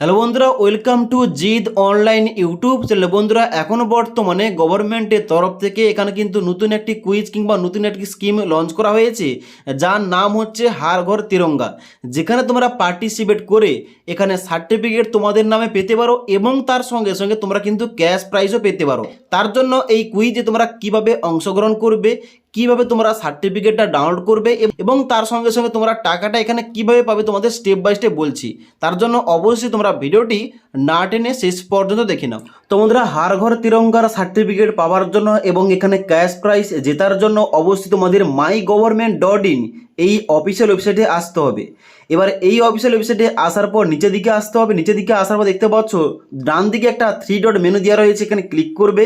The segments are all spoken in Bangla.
হ্যালো বন্ধুরা, ওয়েলকাম টু জিদ অনলাইন ইউটিউব চ্যানেল। বন্ধুরা এখনও বর্তমানে গভর্নমেন্টের তরফ থেকে এখানে কিন্তু নতুন একটি কুইজ কিংবা নতুন একটি স্কিম লঞ্চ করা হয়েছে, যার নাম হচ্ছে হার ঘর তিরঙ্গা, যেখানে তোমরা পার্টিসিপেট করে এখানে সার্টিফিকেট তোমাদের নামে পেতে পারো এবং তার সঙ্গে সঙ্গে তোমরা কিন্তু ক্যাশ প্রাইজও পেতে পারো। তার জন্য এই কুইজে তোমরা কীভাবে অংশগ্রহণ করবে কীভাবে তোমরা সার্টিফিকেটটা ডাউনলোড করবে এবং তার সঙ্গে সঙ্গে তোমরা টাকাটা এখানে কীভাবে পাবে তোমাদের স্টেপ বাই স্টেপ বলছি। তার জন্য অবশ্যই তোমরা ভিডিওটি না টেনে শেষ পর্যন্ত দেখে নাও। তোমাদের হার ঘর তিরঙ্গার সার্টিফিকেট পাওয়ার জন্য এবং এখানে ক্যাশ প্রাইস জেতার জন্য অবশ্যই তোমাদের মাই গভর্নমেন্ট ডট ইন এই অফিসিয়াল ওয়েবসাইটে আসতে হবে। এবার এই অফিসিয়াল ওয়েবসাইটে আসার পর নিচের দিকে আসতে হবে। নিচের দিকে আসার পর দেখতে পাচ্ছ, ডান দিকে একটা থ্রি ডট মেনু দেওয়া রয়েছে, এখানে ক্লিক করবে।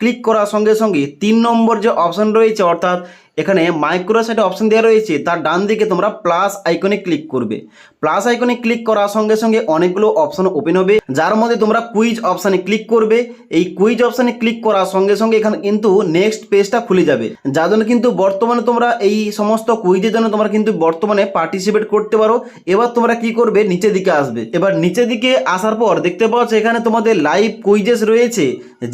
ক্লিক করার সঙ্গে সঙ্গে তিন নম্বর যে অপশান রয়েছে, অর্থাৎ এখানে মাইক্রোসাইটে অপশন দেওয়া রয়েছে, তার ডান দিকে তোমরা প্লাস আইকনে ক্লিক করবে। প্লাস আইকনে ক্লিক করার সঙ্গে সঙ্গে অনেকগুলো অপশন ওপেন হবে, যার মধ্যে তোমরা কুইজ অপশানে ক্লিক করবে। এই কুইজ অপশানে ক্লিক করার সঙ্গে সঙ্গে এখানে কিন্তু নেক্সট পেজটা খুলে যাবে। যার জন্য কিন্তু বর্তমানে তোমরা এই সমস্ত কুইজের জন্য তোমরা কিন্তু বর্তমানে পার্টিসিপেট করতে পারো। এবার তোমরা কি করবে? নিচের দিকে আসবে। এবার নিচের দিকে আসার পর দেখতে পাচ্ছ এখানে তোমাদের লাইভ কুইজেস রয়েছে।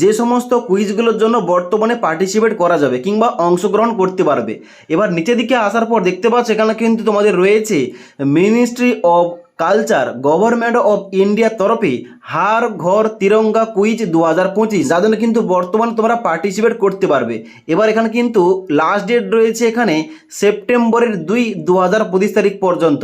যে সমস্ত কুইজগুলোর জন্য বর্তমানে পার্টিসিপেট করা যাবে কিংবা অংশগ্রহণ করতে পারবে। এবার নিচের দিকে আসার পর দেখতে পাচ্ছ এখানে কিন্তু তোমাদের রয়েছে ministry of culture, government of ইন্ডিয়ার তরফে হার ঘর তিরঙ্গা কুইজ দু হাজার পঁচিশ। যার জন্য কিন্তু বর্তমানে তোমরা পার্টিসিপেট করতে পারবে। এবার এখানে কিন্তু লাস্ট ডেট রয়েছে এখানে সেপ্টেম্বরের দুই দু হাজার পঁচিশ তারিখ পর্যন্ত।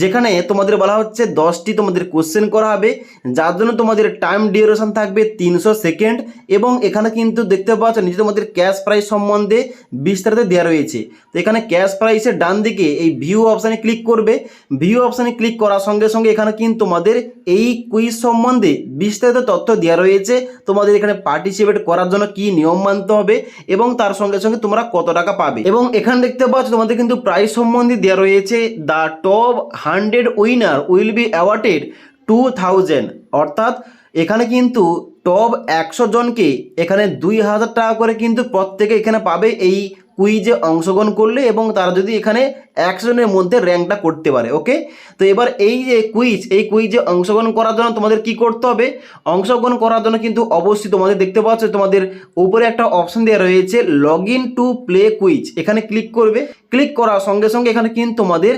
যেখানে তোমাদের বলা হচ্ছে দশটি তোমাদের কোশ্চেন করা হবে। যার জন্য তোমাদের টাইম ডিউরেশন থাকবে তিনশো সেকেন্ড এবং এখানে কিন্তু দেখতে পাচ্ছ নিচে তোমাদের ক্যাশ প্রাইস সম্বন্ধে বিস্তারিত দেওয়া রয়েছে। তো এখানে ক্যাশ প্রাইসের ডান দিকে এই ভিউ অপশানে ক্লিক করবে। ভিউ অপশানে ক্লিক করার সঙ্গে সঙ্গে এখানে কিন্তু তোমাদের এই কুইজ সম্বন্ধে বিস্তারিত তথ্য দেওয়া রয়েছে। তোমাদের এখানে পার্টিসিপেট করার জন্য কি নিয়ম মানতে হবে এবং তার সঙ্গে সঙ্গে তোমরা কত টাকা পাবে। এবং এখানে দেখতে পাচ্ছ তোমাদের কিন্তু প্রাইজ সম্বন্ধে দেওয়া রয়েছে the top hundred winner will be awarded two thousand অর্থাৎ এখানে কিন্তু টপ একশো জনকে এখানে দুই হাজার টাকা করে কিন্তু প্রত্যেকে এখানে পাবে এই কুইজে অংশগ্রহণ করলে এবং তারা যদি এখানে একশো মধ্যে র্যাঙ্কটা করতে পারে, ওকে? তো এবার এই যে কুইজ এই কুইজে অংশগ্রহণ করার জন্য তোমাদের কি করতে হবে? অংশগ্রহণ করার জন্য কিন্তু অবশ্যই তোমাদের দেখতে পাচ্ছ তোমাদের উপরে একটা অপশন দেওয়া রয়েছে log in to play quiz এখানে ক্লিক করবে ক্লিক করার সঙ্গে সঙ্গে এখানে কিন্তু তোমাদের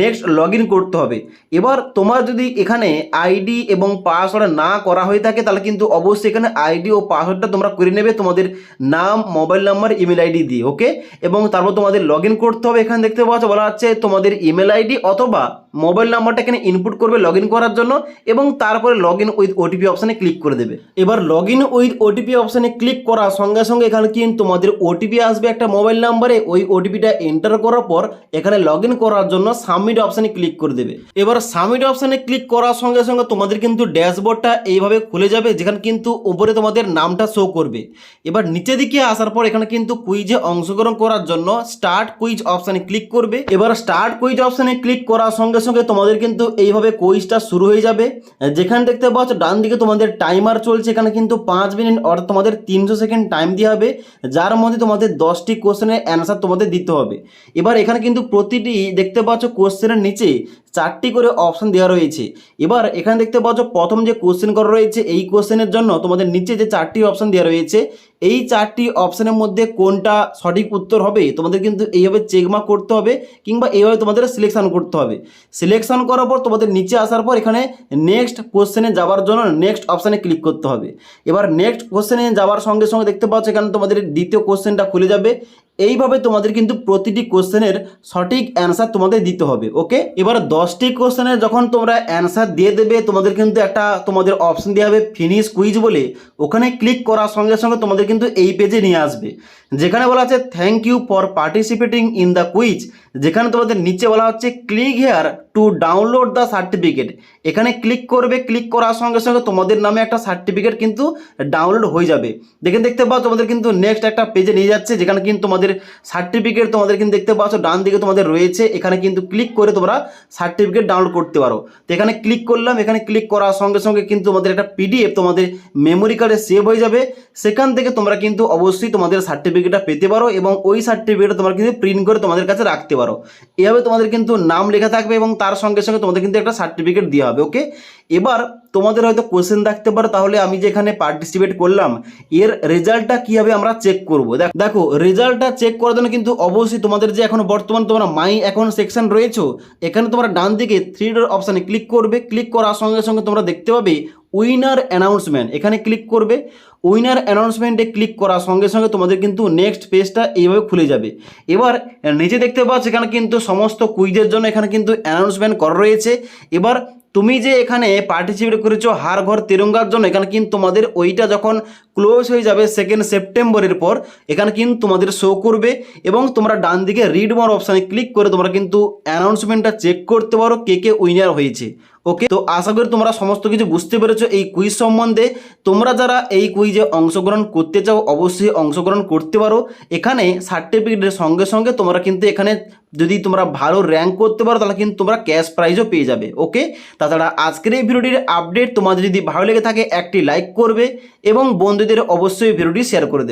নেক্সট লগ করতে হবে। এবার তোমার যদি এখানে আইডি এবং পাসওয়ার্ড না করা হয়ে থাকে, তাহলে কিন্তু অবশ্যই এখানে আইডি ও পাসওয়ার্ডটা তোমরা করে নেবে তোমাদের নাম মোবাইল নাম্বার ইমেল আইডি দিয়ে ওকে এবং তারপর তোমাদের লগ করতে হবে। এখানে দেখতে পাচ্ছ বলা হচ্ছে তোমাদের ইমেল আইডি অথবা মোবাইল নাম্বারটা এখানে ইনপুট করবে লগ করার জন্য এবং তারপরে লগ ইন উইথ ওটিপি অপশানে ক্লিক করে দেবে। এবার লগ ইন উইথ ওটিপি অপশানে ক্লিক করার সঙ্গে সঙ্গে এখানে কিন্তু তোমাদের ওটিপি আসবে একটা মোবাইল নাম্বারে। ওই ওটিপিটা এন্টার করার পর এখানে লগ করার জন্য সাবমিট অপশানে ক্লিক করে দেবে। এবার সাবমিট অপশানে ক্লিক করার সঙ্গে সঙ্গে তোমাদের কিন্তু ড্যাশবোর্ডটা এইভাবে খুলে যাবে, যেখানে কিন্তু উপরে তোমাদের নামটা শো করবে। এবার নিচে দিকে আসার পর এখানে কিন্তু কুইজে অংশগ্রহণ করার জন্য স্টার্ট কুইজ অপশানে ক্লিক করবে। এবার স্টার্ট কুইজ অপশানে ক্লিক করার সঙ্গে সঙ্গে সঙ্গে তোমাদের কিন্তু এইভাবে কুইজটা শুরু হয়ে যাবে। যেখানে দেখতে পাচ্ছ, ডান দিকে তোমাদের টাইমার চলছে, এখানে কিন্তু পাঁচ মিনিট অর্থাৎ তোমাদের তিনশো সেকেন্ড টাইম দেওয়া হবে, যার মধ্যে তোমাদের দশটি কোশ্চেনের অ্যান্সার তোমাদের দিতে হবে। এবার এখানে কিন্তু প্রতিটি দেখতে পাচ্ছ কোশ্চেনের নিচে চারটি করে অপশন দেওয়া রয়েছে। এবার এখানে দেখতে পাচ্ছ, প্রথম যে কোশ্চেন করা রয়েছে, এই কোশ্চেনের জন্য তোমাদের নিচে যে চারটি অপশন দেওয়া রয়েছে এই চারটি অপশানের মধ্যে কোনটা সঠিক উত্তর হবে? তোমাদের কিন্তু এইভাবে চেকমার্ক করতে হবে কিংবা এইভাবে তোমাদের সিলেকশান করতে হবে। সিলেকশান করার পর তোমাদের নিচে আসার পর এখানে নেক্সট কোশ্চেনে যাওয়ার জন্য নেক্সট অপশানে ক্লিক করতে হবে। এবার নেক্সট কোশ্চেনে যাওয়ার সঙ্গে সঙ্গে দেখতে পাচ্ছ এখানে তোমাদের দ্বিতীয় কোশ্চেনটা খুলে যাবে। এইভাবে তোমাদের কিন্তু প্রতিটি কোশ্চেনের সঠিক অ্যান্সার তোমাদের দিতে হবে ওকে এবার দশটি কোশ্চেনের যখন তোমরা অ্যান্সার দিয়ে দেবে, তোমাদের কিন্তু একটা তোমাদের অপশন দেওয়া হবে ফিনিশ কুইজ বলে। ওখানে ক্লিক করার সঙ্গে সঙ্গে তোমাদের কিন্তু এই পেজে নিয়ে আসবে। যেখানে বলা আছে thank you for participating in the quiz যেখানে তোমাদের নিচে বলা হচ্ছে click here to download the certificate এখানে ক্লিক করবে ক্লিক করার সঙ্গে সঙ্গে তোমাদের নামে একটা সার্টিফিকেট কিন্তু ডাউনলোড হয়ে যাবে। দেখে দেখতে পাও তোমাদের কিন্তু নেক্সট একটা পেজে নিয়ে যাচ্ছে, যেখানে কিন্তু তোমাদের সার্টিফিকেট তোমাদের কিন্তু দেখতে পাচ্ছ, ডান দিকে তোমাদের রয়েছে। এখানে কিন্তু ক্লিক করে তোমরা সার্টিফিকেট ডাউনলোড করতে পারো। তো এখানে ক্লিক করলাম, এখানে ক্লিক করার সঙ্গে সঙ্গে কিন্তু তোমাদের একটা পিডিএফ তোমাদের মেমোরি কার্ডে সেভ হয়ে যাবে। সেখান থেকে তোমরা কিন্তু অবশ্যই তোমাদের সার্টিফিকেটটা পেতে পারো এবং ওই সার্টিফিকেটটা তোমরা কিন্তু প্রিন্ট করে তোমাদের কাছে রাখতে পারো। এভাবে তোমাদের কিন্তু নাম লেখা থাকবে এবং তার সঙ্গে সঙ্গে তোমাদের কিন্তু একটা সার্টিফিকেট দেওয়া হবে ওকে এবার তোমাদের হয়তো কোশ্চেন থাকতে পারো, তাহলে আমি যেখানে পার্টিসিপেট করলাম, এর রেজাল্টটা কীভাবে আমরা চেক করব? দেখ- দেখো রেজাল্টটা চেক করার জন্য কিন্তু অবশ্যই তোমাদের যে এখন বর্তমান তোমরা মাই এখন সেকশন রয়েছে, এখানে তোমরা ডান দিকে থ্রি ডোর অপশানে ক্লিক করবে ক্লিক করার সঙ্গে সঙ্গে তোমরা দেখতে পাবে উইনার অ্যানাউন্সমেন্ট এখানে ক্লিক করবে। উইনার অ্যানাউন্সমেন্টে ক্লিক করার সঙ্গে সঙ্গে তোমাদের কিন্তু নেক্সট পেজটা এইভাবে খুলে যাবে। এবার নিচে দেখতে পাচ্ছ এখানে কিন্তু সমস্ত কুইজের জন্য এখানে কিন্তু অ্যানাউন্সমেন্ট করা রয়েছে। এবার, তুমি যে এখানে পার্টিসিপেট করেছ হার ঘর তেরঙ্গার জন্য, এখানে কিন্তু তোমাদের ওইটা যখন ক্লোজ হয়ে যাবে সেকেন্ড সেপ্টেম্বরের পর, এখানে কিন্তু তোমাদের শো করবে এবং তোমরা ডান দিকে রিড মোর অপশানে ক্লিক করে তোমরা কিন্তু অ্যানাউন্সমেন্টটা চেক করতে পারো কে কে উইনার হয়েছে। ওকে তো আশা করি তোমরা সমস্ত কিছু বুঝতে পেরেছ। এই কুইজ সম্বন্ধে তোমরা যারা এই কুইজে অংশগ্রহণ করতে চাও, অবশ্যই অংশগ্রহণ করতে পারো। এখানে সার্টিফিকেটের সঙ্গে সঙ্গে তোমরা কিন্তু এখানে যদি তোমরা ভালো র্যাঙ্ক করতে পারো, তাহলে কিন্তু তোমরা ক্যাশ প্রাইজও পেয়ে যাবে। ওকে তাছাড়া আজকের এই ভিডিওটির আপডেট তোমাদের যদি ভালো লেগে থাকে, একটি লাইক করবে এবং বন্ধুদের অবশ্যই ভিডিওটি শেয়ার করে দেবে।